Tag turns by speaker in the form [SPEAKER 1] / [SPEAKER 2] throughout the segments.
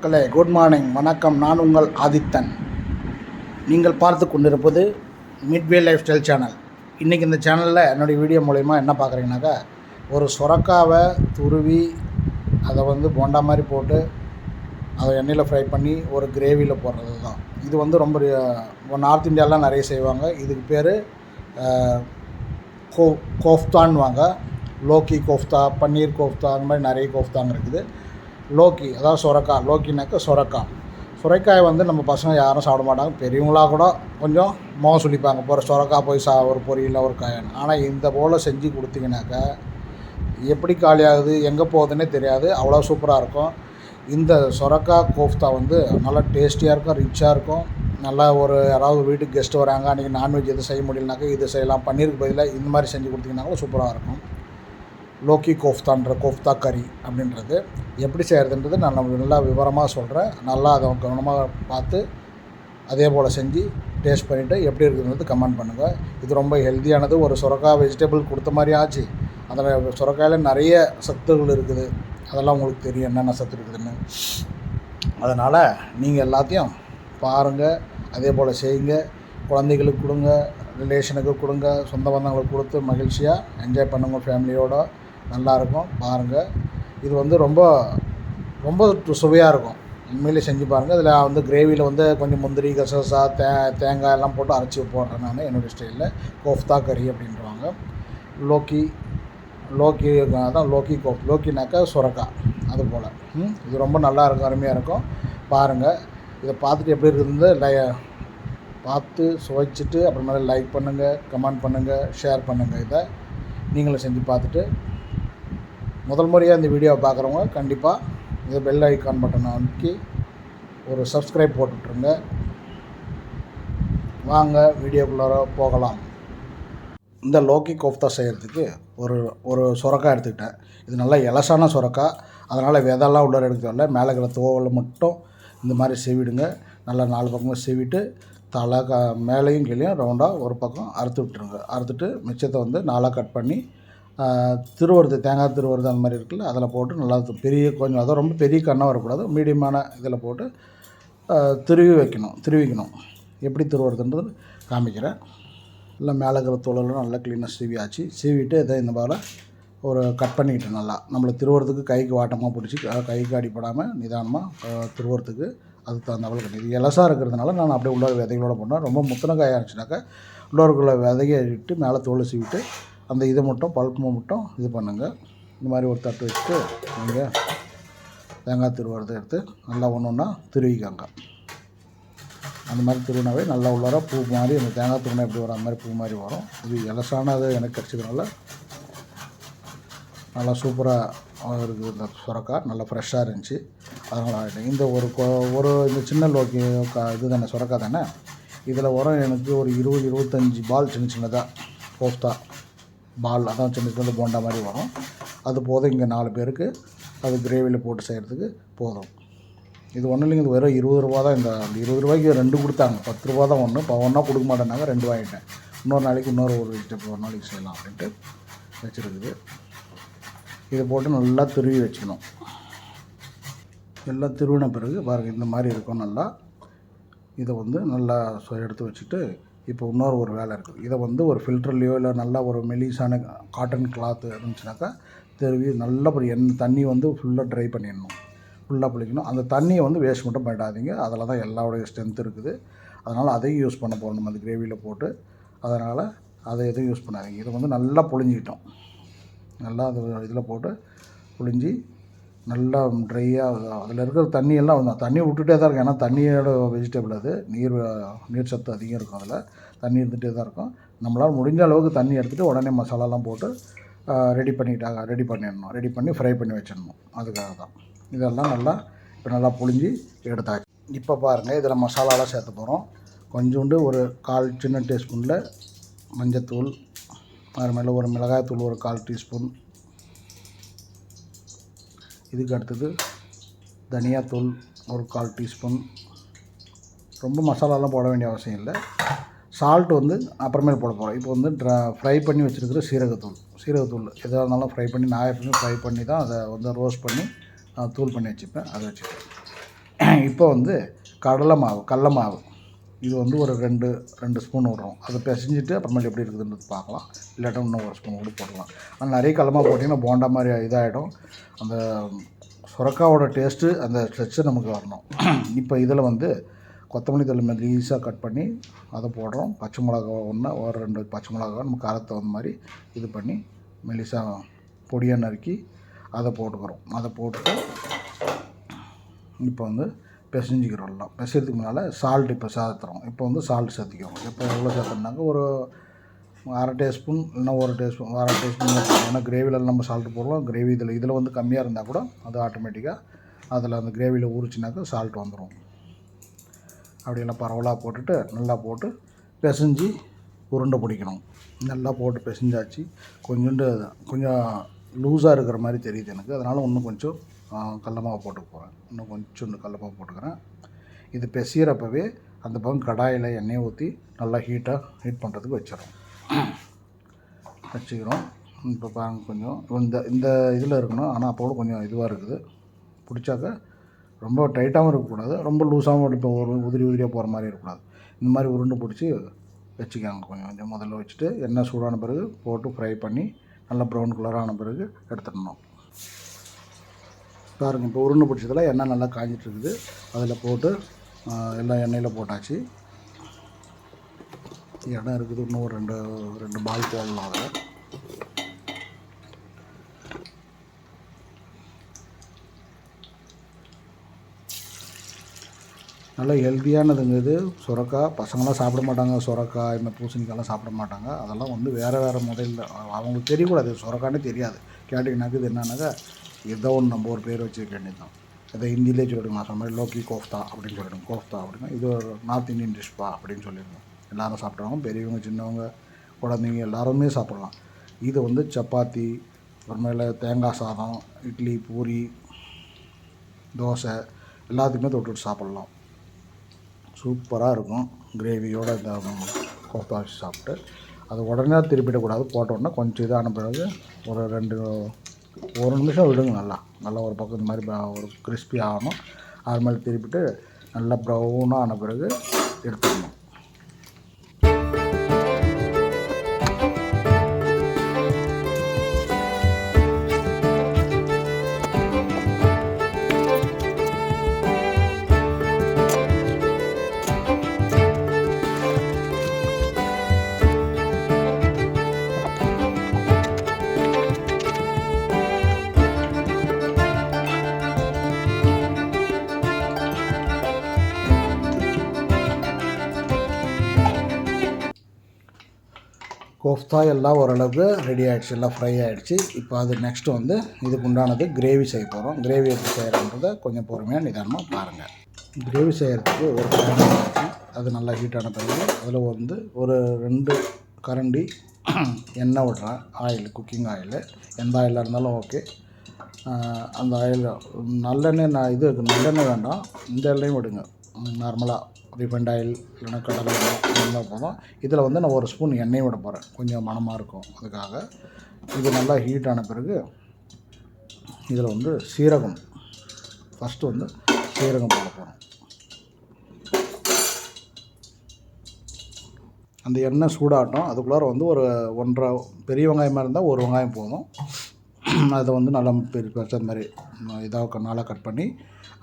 [SPEAKER 1] மக்களே good morning வணக்கம். நான் உங்கள் ஆதித்தன். நீங்கள் பார்த்து கொண்டிருப்பது மிட்வே லைஃப் ஸ்டைல் சேனல் இன்றைக்கி இந்த சேனலில் என்னுடைய வீடியோ மூலயமா என்ன பார்க்குறீங்கனாக்கா ஒரு சுரக்காவை துருவி அதை வந்து போண்டா மாதிரி போட்டு அதை எண்ணெயில் ஃப்ரை பண்ணி ஒரு கிரேவியில் போடுறது தான் இது வந்து ரொம்ப நார்த் இந்தியாலாம் நிறைய செய்வாங்க. இதுக்கு பேர் கோ கோஃப்தான்வாங்க லோக்கி கோஃப்தா பன்னீர் கோஃப்தா அந்த மாதிரி நிறைய கோஃப்தாங்க இருக்குது. லோக்கி அதாவது சுரக்காய் லோக்கினாக்க சுரக்காய் சுரைக்காய் வந்து நம்ம பசங்க யாரும் சாப்பிட மாட்டாங்க. பெரியவங்களா கூட கொஞ்சம் மோகம் சொல்லிப்பாங்க போகிற சுரக்காய் போய் சா ஒரு பொரியல ஒரு காயன்னு ஆனால் இந்த போல் செஞ்சு கொடுத்தீங்கன்னாக்கா எப்படி காலியாகுது எங்கே போகுதுன்னே தெரியாது. அவ்வளோ சூப்பராக இருக்கும். இந்த சொரக்காய் கோஃப்தா வந்து நல்லா டேஸ்டியாக இருக்கும் ரிச்சாக இருக்கும். நல்லா ஒரு யாராவது வீட்டுக்கு கெஸ்ட் வராங்க அன்றைக்கி நான்வெஜ் எதுவும் செய்ய முடியலனாக்கா இது செய்யலாம். பன்னீருக்கு பதிலாக இந்த மாதிரி செஞ்சு கொடுத்தீங்கன்னாலும் சூப்பராக இருக்கும். லோக்கி கோஃப்தான்ற கோஃப்தா கறி அப்படின்றது எப்படி செய்கிறதுன்றது நான் நம்ம நல்லா விவரமாக சொல்கிறேன் நல்லா அதை கவனமாக பார்த்து அதே போல் செஞ்சு டேஸ்ட் பண்ணிவிட்டு எப்படி இருக்குதுன்றது கமெண்ட் பண்ணுங்கள் இது ரொம்ப ஹெல்த்தியானது ஒரு சுரக்காய் வெஜிடபிள் கொடுத்த மாதிரி ஆச்சு. அதில் சுரக்காயில் நிறைய சத்துகள் இருக்குது. அதெல்லாம் உங்களுக்கு தெரியும் என்னென்ன சத்து இருக்குதுன்னு. அதனால் நீங்கள் எல்லாத்தையும் பாருங்கள் அதே போல் செய்யுங்க. குழந்தைகளுக்கு கொடுங்க. ரிலேஷனுக்கு கொடுங்க. சொந்த பந்தங்களுக்கு கொடுத்து மகிழ்ச்சியாக என்ஜாய் பண்ணுங்கள் ஃபேமிலியோடு நல்லாயிருக்கும் பாருங்கள் இது வந்து ரொம்ப ரொம்ப சுவையாக இருக்கும் உண்மையிலே செஞ்சு பாருங்கள் இதில் வந்து கிரேவியில் வந்து கொஞ்சம் முந்திரி கசகசா தே தேங்காய் எல்லாம் போட்டு அரைச்சி போடுறேன் நான் என்னுடைய ஸ்டைலில் கோஃப்தா கறி அப்படின்றவாங்க லோக்கி லோக்கி அதான் லோக்கி கோஃப் லோக்கினாக்கா சுரக்காய் அது போல். இது ரொம்ப நல்லா இருக்கும் அருமையாக இருக்கும் பாருங்கள் இதை பார்த்துட்டு எப்படி இருக்குது லை பார்த்து சுவைச்சிட்டு அப்புறமேல லைக் பண்ணுங்கள் கமெண்ட் பண்ணுங்கள் ஷேர் பண்ணுங்கள் இதை. நீங்களும் செஞ்சு பார்த்துட்டு முதல் முறையாக இந்த வீடியோவை பார்க்குறவங்க கண்டிப்பாக இந்த பெல் ஐக்கான் பட்டனை அமுக்கி ஒரு சப்ஸ்கிரைப் போட்டுட்ருங்க. வாங்க வீடியோக்குள்ளார போகலாம். இந்த லோக்கி கோஃப்தா செய்கிறதுக்கு ஒரு ஒரு சுரக்காய் எடுத்துக்கிட்டேன். இது நல்லா எலசான சுரக்காய் அதனால் விதெல்லாம் உள்ளார எடுக்க தேவையில்ல. மேலே இருக்கிற தோவலை மட்டும் இந்த மாதிரி செவிடுங்க. நல்லா நாலு பக்கமும் செவிட்டு தலை க மேலேயும் கீழேயும் ரவுண்டாக ஒரு பக்கம் அறுத்து விட்டுருங்க. அறுத்துட்டு மிச்சத்தை வந்து நாலாக கட் பண்ணி திருவருது தேங்காய் திருவருது அந்த மாதிரி இருக்குல்ல அதில் போட்டு நல்லா பெரிய கொஞ்சம் அதான் ரொம்ப பெரிய கண்ணாக வரக்கூடாது மீடியமான இதில் போட்டு திருவி வைக்கணும் திருவிக்கணும். எப்படி திருவருதுன்றது காமிக்கிறேன். இல்லை மேலே இருக்கிற தோலெல்லாம் நல்லா க்ளீனாக சீவியாச்சு. சீவிட்டு இதை இந்த மாதிரி ஒரு கட் பண்ணிக்கிட்டேன் நல்லா. நம்மளை திருவரத்துக்கு கைக்கு வாட்டமாக பிடிச்சி கைக்கு அடிப்படாமல் நிதானமாக திருவரத்துக்கு அதுக்கு தகுந்த கட்டி இது எலசாக இருக்கிறதுனால நான் அப்படியே உள்ள விதைகளோட போனேன் ரொம்ப முத்தின காயாக இருந்துச்சுனாக்கா உள்ளவருக்குள்ள விதையை இட்டு மேலே தோல் சீவிட்டு அந்த இதை மட்டும் பல்ப்பு மட்டும் இது பண்ணுங்கள் இந்த மாதிரி ஒரு தட்டு வச்சுட்டு நீங்கள் தேங்காய் திருவுறதை எடுத்து நல்லா ஒன்று ஒன்றா திருவிக்காங்க. அந்த மாதிரி திருவினாவே நல்லா உள்ளார பூ மாதிரி அந்த தேங்காய் திருவினா எப்படி வரும் அந்த மாதிரி பூ மாதிரி வரும். இது எலசானது எனக்கு கிடச்சதுனால நல்லா சூப்பராக இருக்குது இந்த சுரக்காய் நல்லா ஃப்ரெஷ்ஷாக இருந்துச்சு. அதனால் ஆகிட்டேன் இந்த ஒரு ஒரு இந்த சின்ன லோக்கி கா இது தானே சுரக்காய் தானே? இதில் உரம் எனக்கு ஒரு இருபது இருபத்தஞ்சி பால் சின்ன சின்னதாக கோஃப்தா பால் அதான் சின்ன சின்ன போண்டா மாதிரி வரும். அது போதும் இங்கே நாலு பேருக்கு. அது கிரேவியில் போட்டு செய்கிறதுக்கு போதும். இது ஒன்றும் இல்லைங்க இது வெறும் இருபது ரூபா தான் இந்த இருபது ரூபாய்க்கு ரெண்டு கொடுத்தாங்க. பத்து ரூபா தான் ஒன்று இப்போ ஒன்றா கொடுக்க மாட்டேனாங்க ரெண்டு வாங்கிட்டேன் இன்னொரு நாளைக்கு இன்னொரு ஒரு வெஜிடபிள் ஒரு நாளைக்கு செய்யலாம் அப்படின்ட்டு வச்சுருக்குது. இதை போட்டு நல்லா திருவி வச்சுக்கணும். எல்லாம் திருவின பிறகு பாருங்கள் இந்த மாதிரி இருக்கும் நல்லா. இதை வந்து நல்லா எடுத்து வச்சுட்டு இப்போ இன்னொரு ஒரு வேலை இருக்குது இதை வந்து ஒரு ஃபில்டர்லேயோ இல்லை நல்லா ஒரு மெலிசான காட்டன் கிளாத்து இருந்துச்சுனாக்கா திருவி நல்லபடி எண்ணெய் தண்ணி வந்து ஃபுல்லாக ட்ரை பண்ணிடணும். ஃபுல்லாக பிடிக்கணும் அந்த தண்ணியை வந்து வேஸ்ட் மட்டும் பண்ணிடாதீங்க. அதில் தான் எல்லாருடைய ஸ்ட்ரென்த் இருக்குது. அதனால் அதையும் யூஸ் பண்ண போகணும். அந்த கிரேவியில் போட்டு. அதனால் அதை எதுவும் யூஸ் பண்ணாதீங்க. இதை வந்து நல்லா புழிஞ்சிக்கிட்டோம். நல்லா அது இதில் போட்டு புழிஞ்சி நல்லா ட்ரையாக அதில் இருக்கிற தண்ணியெல்லாம் வந்து தண்ணி விட்டுட்டே தான் இருக்கும் ஏன்னா தண்ணியோட வெஜிடபிள் அது. நீர் நீர் சத்து அதிகம் இருக்கும் அதில். தண்ணி இருந்துகிட்டே தான் இருக்கும். நம்மளால் முடிஞ்ச அளவுக்கு தண்ணி எடுத்துகிட்டு உடனே மசாலாலாம் போட்டு ரெடி பண்ணிட்டாங்க ரெடி பண்ணிடணும். ரெடி பண்ணி ஃப்ரை பண்ணி வச்சிடணும். அதுக்காக தான். இதெல்லாம் நல்லா இப்போ நல்லா புழிஞ்சி எடுத்தாச்சு. இப்போ பாருங்கள் இதில் மசாலாலாம் சேர்த்து போகிறோம் கொஞ்சோண்டு ஒரு கால் சின்ன டீஸ்பூனில் மஞ்சத்தூள் அது மேலே ஒரு மிளகாய் தூள் ஒரு கால் டீஸ்பூன் இதுக்கு அடுத்தது தனியாத்தூள் ஒரு கால் டீஸ்பூன். ரொம்ப மசாலாலாம் போட வேண்டிய அவசியம் இல்லை. சால்ட் வந்து அப்புறமேல் போட போகிறோம் இப்போ வந்து ட்ரா ஃப்ரை பண்ணி வச்சுருக்கிற சீரகத்தூள். சீரகத்தூள் எதாக இருந்தாலும் ஃப்ரை பண்ணி நான் எப்பவுமே ஃப்ரை பண்ணி தான் அதை வந்து ரோஸ்ட் பண்ணி தூள் பண்ணி வச்சுப்பேன். அதை வச்சுப்பேன். இப்போ வந்து கடலை மாவு கடல மாவு. இது வந்து ஒரு ரெண்டு ரெண்டு ஸ்பூன் விட்றோம் அதை பிசைஞ்சிட்டு அப்புறமேலி எப்படி இருக்குதுன்றது பார்க்கலாம். இல்லாட்டா இன்னும் ஒரு ஸ்பூன் கூட போடலாம். ஆனால் நிறைய கலமாக போட்டிங்கன்னா போண்டா மாதிரி இதாகிடும் அந்த சுரக்காவோட டேஸ்ட்டு அந்த ஸ்ட்ரெச்சு நமக்கு வரணும். இப்போ இதில் வந்து கொத்தமல்லி தழை ஈஸியாக கட் பண்ணி அதை போடுறோம். பச்சை மிளகா ஒன்று ஒரு ரெண்டு பச்சை மிளகா நம்ம காரத்துக்கு தகுந்த மாதிரி இது பண்ணி மெலிசாக பொடியாக நறுக்கி அதை போட்டுக்கிறோம். அதை போட்டுட்டு இப்போ வந்து பிசைஞ்சிக்கிறோம் எல்லாம் பிசைறதுக்கு முன்னால் சால்ட் இப்போ சேர்த்துறோம் இப்போ வந்து சால்ட் சேர்த்திக்கிறோம். இப்போ எவ்வளோ சேர்த்துனாக்க ஒரு அரை டீஸ்பூன் இல்லைன்னா ஒரு டீஸ்பூன் அரை டீஸ்பூன் ஏன்னா கிரேவியில் நம்ம சால்ட் போடுறோம். கிரேவி இதில் இதில் வந்து கம்மியாக இருந்தால் கூட அது ஆட்டோமேட்டிக்காக அதில் அந்த கிரேவியில் ஊறிச்சினாக்கா சால்ட் வந்துடும் அப்படியெல்லாம் பரவலாக போட்டுட்டு நல்லா போட்டு பிசைஞ்சு உருண்டை பிடிக்கணும். நல்லா போட்டு பிசைஞ்சாச்சு. கொஞ்சோண்டு கொஞ்சம் லூஸாக இருக்கிற மாதிரி தெரியுது எனக்கு. அதனால் இன்னும் கொஞ்சம் கடல போட்டு போகிறேன் இன்னும் கொஞ்சோண்டு கடல போட்டுக்கிறேன். இது பெசியறப்பவே அந்த பக்கம் கடாயில் எண்ணெயை ஊற்றி நல்லா ஹீட்டாக ஹீட் பண்ணுறதுக்கு வச்சிடறோம். வச்சுக்கிறோம். இப்போ பாருங்க கொஞ்சம். இந்த இந்த இதில் இருக்கணும். ஆனால் அப்போ கூட கொஞ்சம் இதுவாக இருக்குது. பிடிச்சாக்க ரொம்ப டைட்டாகவும் இருக்கக்கூடாது. ரொம்ப லூஸாகவும் இப்போ ஒரு உதிரி உதிரியாக போகிற மாதிரி இருக்கக்கூடாது. இந்த மாதிரி உருண்டு பிடிச்சி வச்சுக்கோங்க கொஞ்சம். கொஞ்சம் முதல்ல வச்சுட்டு எண்ணெய் சூடான பிறகு போட்டு ஃப்ரை பண்ணி நல்லா ப்ரௌன் கலரான பிறகு எடுத்துடணும். பாருங்கள் இப்போ உருண்டை பிடிச்சதில் எண்ணெய் நல்லா காஞ்சிட்டு இருக்குது அதில் போட்டு எல்லாம் எண்ணெயில் போட்டாச்சு. இடம் இருக்குது இன்னும் ஒரு ரெண்டு ரெண்டு பால் போடலாம் அதில். நல்ல ஹெல்த்தியானதுங்க இது. சுரக்காய் பசங்களாம் சாப்பிட மாட்டாங்க. சுரக்காய் இந்த பூசணிக்காயெல்லாம் சாப்பிட மாட்டாங்க. அதெல்லாம் வந்து வேறு வேறு முறையில் அவங்களுக்கு தெரியக்கூடாது. சுரக்கானே தெரியாது. கேட்டிங்கனாக்கு இது என்னன்னாக்கா ஏதோ ஒன்று நம்ம ஒரு பேர் வச்சுக்க வேண்டியது இதை ஹிந்திலே சொல்லிடுங்க நான் சொன்ன மாதிரி லோக்கி கோஃப்தா அப்படின்னு சொல்லிடுங்க. கோஃப்தா அப்படின்னா இது ஒரு நார்த் இந்தியன் டிஷ்பா அப்படின்னு சொல்லிடுங்க. எல்லாரும் சாப்பிட்றவங்க பெரியவங்க சின்னவங்க குழந்தைங்க எல்லாருமே சாப்பிட்லாம். இது வந்து சப்பாத்தி அப்புறமேல தேங்காய் சாதம் இட்லி பூரி தோசை எல்லாத்துக்குமே தொட்டுட்டு சாப்பிட்லாம். சூப்பராக இருக்கும். கிரேவியோட இந்த கோஃப்தா வச்சு சாப்பிட்டு அது உடனே திருப்பிடக்கூடாது போட்டோன்னா கொஞ்சம் இதான பிறகு ஒரு ரெண்டு ஒரு நிமிஷம் விடுங்க நல்லா. நல்லா ஒரு பக்கம் இந்த மாதிரி ஒரு கிறிஸ்பி ஆகணும். அது மாதிரி திருப்பிட்டு நல்லா ப்ரௌனாக ஆன பிறகு எடுத்துக்கணும். கோஃப்தா எல்லாம் ஓரளவுக்கு ரெடி ஆகிடுச்சு எல்லாம் ஃப்ரை ஆகிடுச்சு இப்போ அது நெக்ஸ்ட்டு வந்து இதுக்கு உண்டானது கிரேவி செய்ய போகிறோம் கிரேவி எப்படி செய்கிறோன்றதை கொஞ்சம் பொறுமையாக நிதானமாக பாருங்கள் கிரேவி செய்கிறதுக்கு ஒரு பேன் அது நல்லா ஹீட்டான பிறகு அதில் வந்து ஒரு ரெண்டு கரண்டி எண்ணெய் விட்றேன் ஆயில் குக்கிங் ஆயில் எந்த ஆயிலாக இருந்தாலும் ஓகே அந்த ஆயில் நல்லெண்ணெய் நான் இது நல்லெண்ணெய் வேண்டாம். இந்த எண்ணெயும் விடுங்க. நார்மலாக ரிஃபைண்ட் ஆயில் இல்லைன்னா கடலை எண்ணெய் போதும். இதில் வந்து நான் ஒரு ஸ்பூன் எண்ணெய் விட போகிறேன் கொஞ்சம் மணமாக இருக்கும் அதுக்காக. இது நல்லா ஹீட் ஆன பிறகு இதில் வந்து சீரகம். ஃபஸ்ட்டு வந்து சீரகம் போட போகிறோம் அந்த எண்ணெய் சூடாட்டம் அதுக்குள்ளார வந்து ஒரு ஒன்றரை பெரிய வெங்காயமாக இருந்தால் ஒரு வெங்காயம் போதும். அதை வந்து நல்லா பெரிய பெருசாக மாதிரி இதாக நாளாக கட் பண்ணி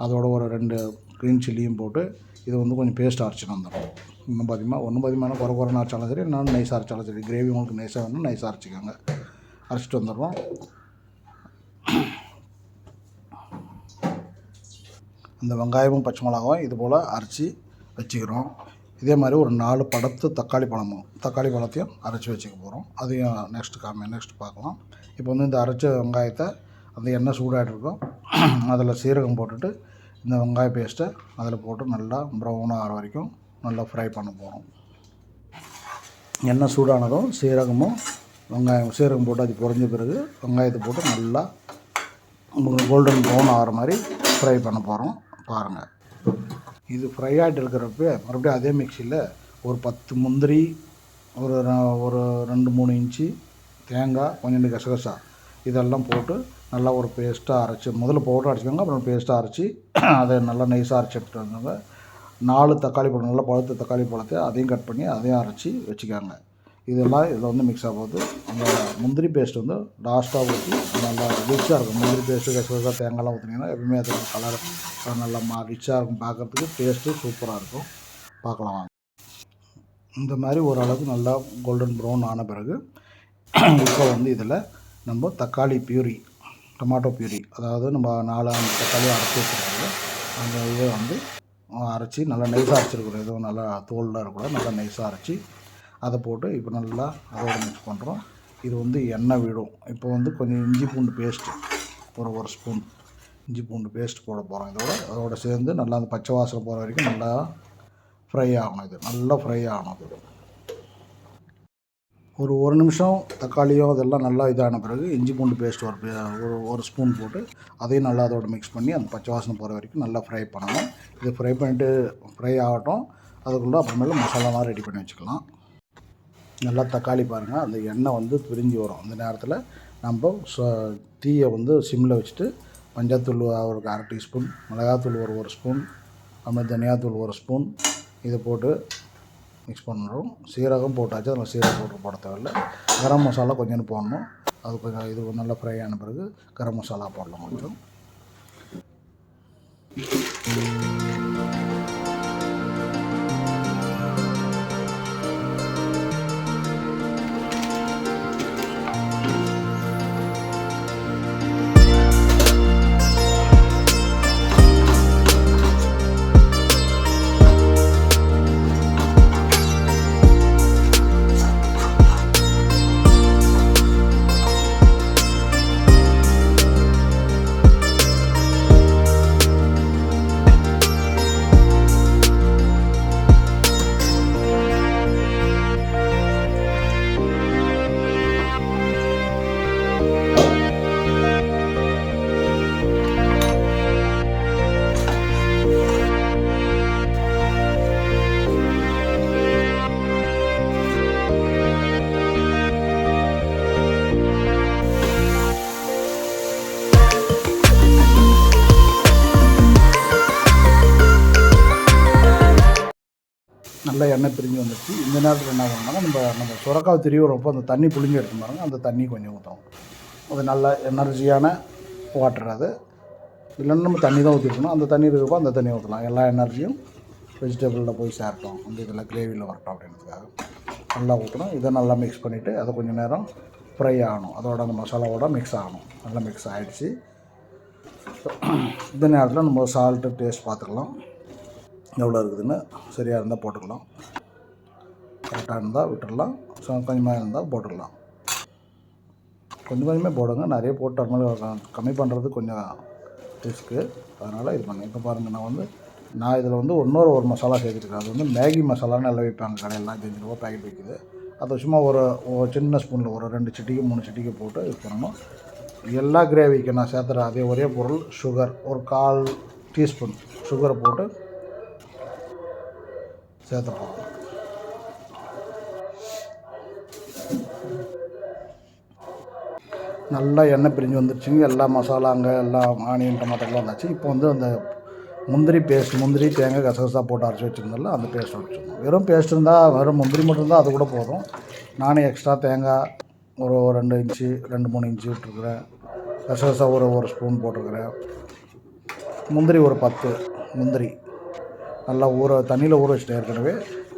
[SPEAKER 1] அதோட ஒரு ரெண்டு க்ரீன் சில்லியும் போட்டு இது வந்து கொஞ்சம் பேஸ்ட் அரைச்சின்னு வந்துடும் இன்னும் பார்த்தீங்கன்னா ஒன்றும் பார்த்தீங்கன்னா குறை குறைன்னு அரைச்சாலும் சரி நான் நைஸாக அரைச்சாலும் சரி. கிரேவி உங்களுக்கு நைஸாக வேணும் நைஸாக அரைச்சிக்கோங்க. அரைச்சிட்டு வந்துடுறோம். அந்த வெங்காயமும் பச்சை மிளகாவும் இது போல் அரைச்சி வச்சுக்கிறோம். இதே மாதிரி ஒரு நாலு படத்து தக்காளி பழமும் தக்காளி பழத்தையும் அரைச்சி வச்சுக்க போகிறோம் அதையும் நெக்ஸ்ட் காமி நெக்ஸ்ட் பார்க்கலாம். இப்போ வந்து இந்த அரைச்ச வெங்காயத்தை அந்த எண்ணெய் சூடாகிட்டு இருக்கும் அதில் சீரகம் போட்டுட்டு இந்த வெங்காய பேஸ்ட்டை அதில் போட்டு நல்லா ப்ரௌன் ஆகிற வரைக்கும் நல்லா ஃப்ரை பண்ண போகிறோம் எண்ணெய் சூடானதும் சீரகமும் வெங்காயம் சீரகம் போட்டு அது பொறிஞ்ச பிறகு வெங்காயத்தை போட்டு நல்லா கோல்டன் ப்ரௌன் ஆகிற மாதிரி ஃப்ரை பண்ண போகிறோம் பாருங்கள் இது ஃப்ரை ஆகிட்டு இருக்கிறப்ப மறுபடியும் அதே மிக்சியில் ஒரு பத்து முந்திரி ஒரு ஒரு ரெண்டு மூணு இன்ச்சு தேங்காய் கொஞ்சோண்டு கசகசா இதெல்லாம் போட்டு நல்லா ஒரு பேஸ்ட்டாக அரைச்சி முதல்ல பவுடர் அரைச்சிக்கோங்க அப்புறம் பேஸ்ட்டாக அரைச்சி அதை நல்லா நைஸாக அரைச்சி எடுத்துகிட்டு வந்தாங்க நாலு தக்காளி பழம் நல்லா பழுத்த தக்காளி பழத்தை அதையும் கட் பண்ணி அதையும் அரைச்சி வச்சுக்காங்க. இதெல்லாம் இதில் வந்து மிக்ஸ் ஆகும்போது அந்த முந்திரி பேஸ்ட் வந்து லாஸ்ட்டாக ஊற்றி நல்லா ரிச்சாக இருக்கும். முந்திரி பேஸ்ட்டு கசகசா தேங்காய்லாம் ஊற்றினீங்கன்னா எப்பவுமே அது கலர் நல்லா மா ரிச்சாக இருக்கும் பார்க்குறதுக்கு டேஸ்ட்டு சூப்பராக இருக்கும். பார்க்கலாம் வாங்க. இந்த மாதிரி ஓரளவுக்கு நல்லா கோல்டன் ப்ரௌன் ஆன பிறகு இப்போ வந்து இதில் நம்ம தக்காளி பியூரி டொமாட்டோ பியூரி அதாவது நம்ம நாலு அஞ்சு தக்காளி அரைச்சி வச்சுருக்கோம் அந்த இதை வந்து அரைச்சி நல்லா நைஸாக அரைச்சிருக்கிறோம் எதுவும் நல்லா தோலில் இருக்கக்கூடாது. நல்லா நைஸாக அரைச்சி அதை போட்டு இப்போ நல்லா அதோட மிக்ஸ் பண்ணுறோம் இது வந்து எண்ணெய் விடும். இப்போ வந்து கொஞ்சம் இஞ்சி பூண்டு பேஸ்ட்டு ஒரு ஒரு ஸ்பூன் இஞ்சி பூண்டு பேஸ்ட் போட போகிறோம் இதோட. அதோட சேர்ந்து நல்லா அந்த பச்சை வாசனை போகிற வரைக்கும் நல்லா ஃப்ரை ஆகணும் இது. நல்லா ஃப்ரை ஆகணும். இது ஒரு ஒரு நிமிஷம் தக்காளியும் அதெல்லாம் நல்லா இதான பிறகு இஞ்சி பூண்டு பேஸ்ட் ஒரு ஒரு ஒரு ஸ்பூன் போட்டு அதையும் நல்லா அதோட மிக்ஸ் பண்ணி அந்த பச்சை வாசனை போகிற வரைக்கும் நல்லா ஃப்ரை பண்ணணும். இது ஃப்ரை பண்ணிட்டு ஃப்ரை ஆகட்டும். அதுக்குள்ளே அப்புறமேல மசாலாலாம் ரெடி பண்ணி வச்சுக்கலாம். நல்லா தக்காளி பாருங்கள் அந்த எண்ணெய் வந்து பிரிஞ்சு வரும். அந்த நேரத்தில் நம்ம ச- தீயை வந்து சிம்மில் வச்சுட்டு மஞ்சத்தூள் ஒரு அரை டீஸ்பூன் மிளகாத்தூள் ஒரு ஒரு ஸ்பூன் அப்புறம் தனியாத்தூள் ஒரு ஸ்பூன் இதை போட்டு மிக்ஸ் பண்ணுறோம் சீரகம் போட்டாச்சு அதில் சீரகம் போட்டு போட தேவையில்ல. கரம் மசாலா கொஞ்சம் போடணும். அது கொஞ்சம் இது நல்லா ஃப்ரை ஆன பிறகு கரம் மசாலா போடலாம் கொஞ்சம். எண்ணெய் பிரிஞ்சு வந்துடுச்சு இந்த நேரத்தில் என்ன பண்ணணும்னா நம்ம நம்ம சுரக்காவை திரிவுறப்போ அந்த தண்ணி புளிஞ்சு எடுத்து பாருங்க. அந்த தண்ணி கொஞ்சம் ஊற்றணும் அது நல்ல எனர்ஜியான வாட்டர் அது. இல்லைன்னா நம்ம தண்ணி தான் ஊற்றிருக்கணும் அந்த தண்ணி இருக்கிறப்போ அந்த தண்ணி ஊற்றலாம் எல்லா எனர்ஜியும் வெஜிடபிளில் போய் சேரட்டும் அந்த இதில் கிரேவியில் வரட்டும் அப்படின்றதுக்காக. நல்லா ஊற்றணும் இதை நல்லா மிக்ஸ் பண்ணிவிட்டு அதை கொஞ்சம் நேரம் ஃப்ரை ஆகணும். அதோட அந்த மசாலாவோட மிக்ஸ் ஆகணும். நல்லா மிக்ஸ் ஆகிடுச்சு இந்த நேரத்தில் நம்ம சால்ட்டு டேஸ்ட் பார்த்துக்கலாம். எவ்வளோ இருக்குதுன்னு சரியாக இருந்தால் போட்டுக்கலாம். கரெக்டாக இருந்தால் விட்டுடலாம். ஸோ கொஞ்சமாக இருந்தால் போட்டுடலாம். கொஞ்சம் கொஞ்சமே போடுங்க. நிறைய போட்டு அதனால கம்மி பண்ணுறது கொஞ்சம் ரிஸ்க்கு. அதனால் இது பண்ணேன் இப்போ பாருங்கள் நான் வந்து நான் இதில் வந்து இன்னொரு ஒரு மசாலா சேர்த்துருக்கேன். அது வந்து மேகி மசாலான்னு எல்லாம் வைப்பாங்க கடையெல்லாம். அஞ்சு ரூபா பேக்கெட் விற்கிது அது சும்மா ஒரு ஒரு சின்ன ஸ்பூனில் ஒரு ரெண்டு சிட்டிக்கு மூணு சிட்டிக்கு போட்டு இது பண்ணணும். எல்லா கிரேவிக்கும் நான் சேர்த்துற அதே ஒரே பொருள் சுகர் ஒரு கால் டீஸ்பூன் சுகரை போட்டு சேர்த்து நல்லா எண்ணெய் பிரிஞ்சு வந்துருச்சுங்க. எல்லா மசாலா அங்கே எல்லாம் ஆனியன் டமாட்டோலாம் வந்தாச்சு. இப்போ வந்து அந்த முந்திரி பேஸ்ட் முந்திரி தேங்காய் கசகசா போட்டு அரைச்சி வச்சுருந்தோம்ல அந்த பேஸ்ட் வச்சுருந்தோம். வெறும் பேஸ்ட் இருந்தால் வெறும் முந்திரி மட்டும் இருந்தால் அது கூட போதும். நானே எக்ஸ்ட்ரா தேங்காய் ஒரு ரெண்டு இன்ச்சு ரெண்டு மூணு இன்ச்சு விட்டுருக்குறேன். கசகசா ஒரு ஒரு ஸ்பூன் போட்டிருக்கிறேன். முந்திரி ஒரு பத்து முந்திரி. நல்லா ஊற தண்ணியில் ஊற வச்சுட்டு ஏற்கனவே.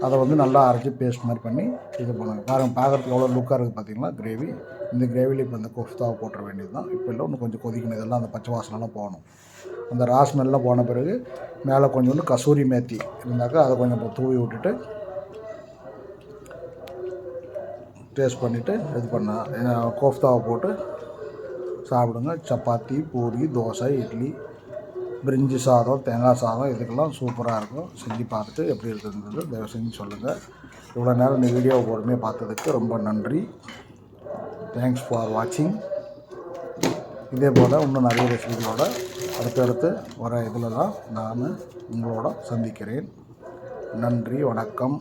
[SPEAKER 1] அதை வந்து நல்லா அரைச்சி பேஸ்ட் மாதிரி பண்ணி இது பண்ணுங்கள் பாருங்கள் பார்க்குறதுக்கு எவ்வளோ லுக்காக இருக்குது பார்த்தீங்களா கிரேவி இந்த கிரேவியில் இப்போ இந்த கொஃப்தாவை போட்டுற வேண்டியது தான் இப்போ இல்லை இன்னும் கொஞ்சம் கொதிக்கணும். இதெல்லாம் அந்த பச்சை வாசனெல்லாம் போகணும். அந்த ரா போன பிறகு மேலே கொஞ்சோண்டு கசூரி மேத்தி இருந்தாக்கா அதை கொஞ்சம் இப்போ தூவி விட்டுட்டு டேஸ்ட் பண்ணிவிட்டு இது பண்ண கோஃப்தாவை போட்டு சாப்பிடுங்க. சப்பாத்தி பூரி தோசை இட்லி பிரிஞ்சி சாதம் தேங்காய் சாதம் இதுக்கெல்லாம் சூப்பராக இருக்கும். செஞ்சு பார்த்துட்டு எப்படி இருக்குதுன்றது தயவு செஞ்சு சொல்லுங்கள் இவ்வளோ நேரம் இந்த வீடியோ பொறுமையாக பார்த்ததுக்கு ரொம்ப நன்றி. தேங்க்ஸ் ஃபார் வாட்சிங் இதே போல் இன்னும் நிறைய ரெசிபிகளோட அடுத்தடுத்து வர இதில் தான் நான் உங்களோட சந்திக்கிறேன். நன்றி வணக்கம்.